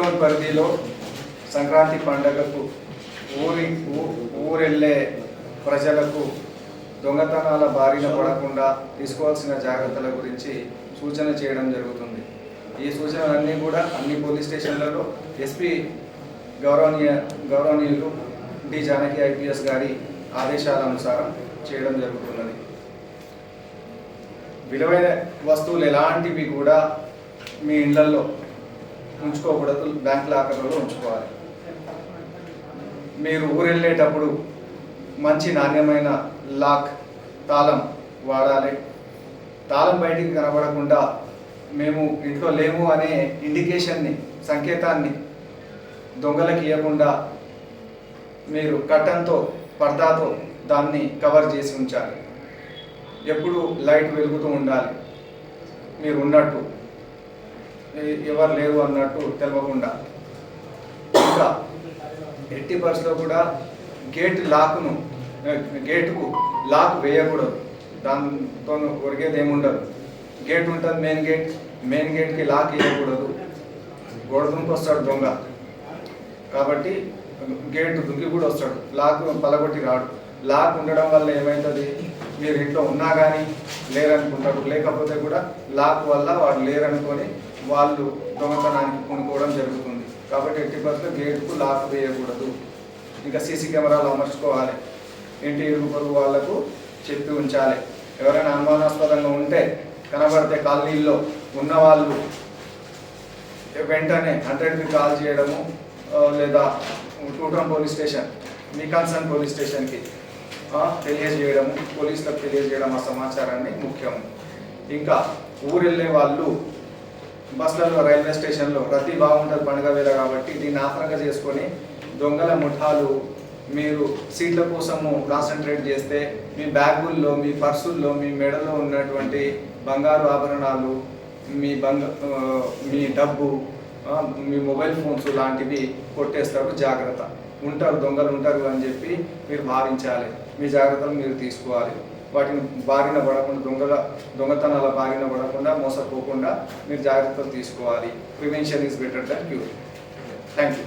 Town పరిధిలో సంక్రాంతి పండగకు ఊరి ఊరెళ్ళే ప్రజలకు దొంగతనాల బారిన పడకుండా తీసుకోవాల్సిన జాగ్రత్తల గురించి సూచన చేయడం జరుగుతుంది. ఈ సూచనలన్నీ కూడా అన్ని పోలీస్ స్టేషన్లలో ఎస్పీ గౌరవనీయ గౌరవనీయులు డి. జానకి ఐపీఎస్ గారి ఆదేశాల అనుసారం చేయడం జరుగుతున్నది. విలువైన వస్తువులు ఎలాంటివి కూడా మీ ఇళ్ళలో ఉంచుకోకూడదు బ్యాంక్ లాకర్లలో ఉంచుకోవాలి. మీరు ఊరెళ్ళేటప్పుడు మంచి నాణ్యమైన లాక్ తాళం వాడాలి. తాళం బయటికి కనబడకుండా మేము ఇంట్లో లేము అనే ఇండికేషన్ని సంకేతాన్ని దొంగలకు ఇవ్వకుండా మీరు కట్టంతో పర్దాతో దాన్ని కవర్ చేసి ఉంచాలి. ఎప్పుడు లైట్ వెలుగుతూ ఉండాలి. మీరు ఉన్నట్టు ఎవరు లేరు అన్నట్టు తెలవకుండా. ఇంకా ఎట్టి పరిస్థితిలో కూడా గేట్ లాక్ను గేటుకు లాక్ వేయకూడదు. దాంతో ఒరిగేది ఏముండదు. గేట్ ఉంటుంది మెయిన్ గేట్ మెయిన్ గేట్కి లాక్ వేయకూడదు. గోడ వస్తాడు దొంగ. కాబట్టి గేట్ దుంకి కూడా వస్తాడు. లాక్ పలగొట్టి రాడు. లాక్ ఉండడం వల్ల ఏమవుతుంది మీరు ఇంట్లో ఉన్నా కానీ లేరనుకుంటారు. లేకపోతే కూడా లాక్ వల్ల వాళ్ళు లేరనుకొని వాళ్ళు దొంగతనానికి కొనుక్కోవడం జరుగుతుంది. కాబట్టి ఎట్టి పరిస్థితుల్లో గేట్కు లాక్ వేయకూడదు. ఇంకా సీసీ కెమెరాలు అమర్చుకోవాలి. ఇంటి ఇరుగు వాళ్ళకు చెప్పి ఉంచాలి. ఎవరైనా అనుమానాస్పదంగా ఉంటే కనబడితే కాలనీల్లో ఉన్న వాళ్ళు వెంటనే హండ్రెడ్కి కాల్ చేయడము లేదా టూటం పోలీస్ స్టేషన్ మీ కన్సర్న్ పోలీస్ స్టేషన్కి తెలియజేయడము పోలీసులకు తెలియజేయడం ఆ సమాచారాన్ని ముఖ్యం. ఇంకా ఊరు వెళ్ళే వాళ్ళు బస్సులలో రైల్వే స్టేషన్లో రద్దీ బాగుంటుంది పండుగ వేళ కాబట్టి దీన్ని ఆసరంగా చేసుకొని దొంగల ముఠాలు మీరు సీట్ల కోసము కాన్సన్ట్రేట్ చేస్తే మీ బ్యాగుల్లో మీ పర్సుల్లో మీ మెడలో ఉన్నటువంటి బంగారు ఆభరణాలు మీ బంగ మీ డబ్బు మీ మొబైల్ ఫోన్స్ లాంటివి కొట్టేస్తారు జాగ్రత్త. ఉంటారు దొంగలు ఉంటారు అని చెప్పి మీరు భావించాలి. మీ జాగ్రత్తలు మీరు తీసుకోవాలి. వాటిని బారిన పడకుండా దొంగల దొంగతనాల బారిన పడకుండా మోసపోకుండా మీరు జాగ్రత్తలు తీసుకోవాలి. Prevention is better than cure thank you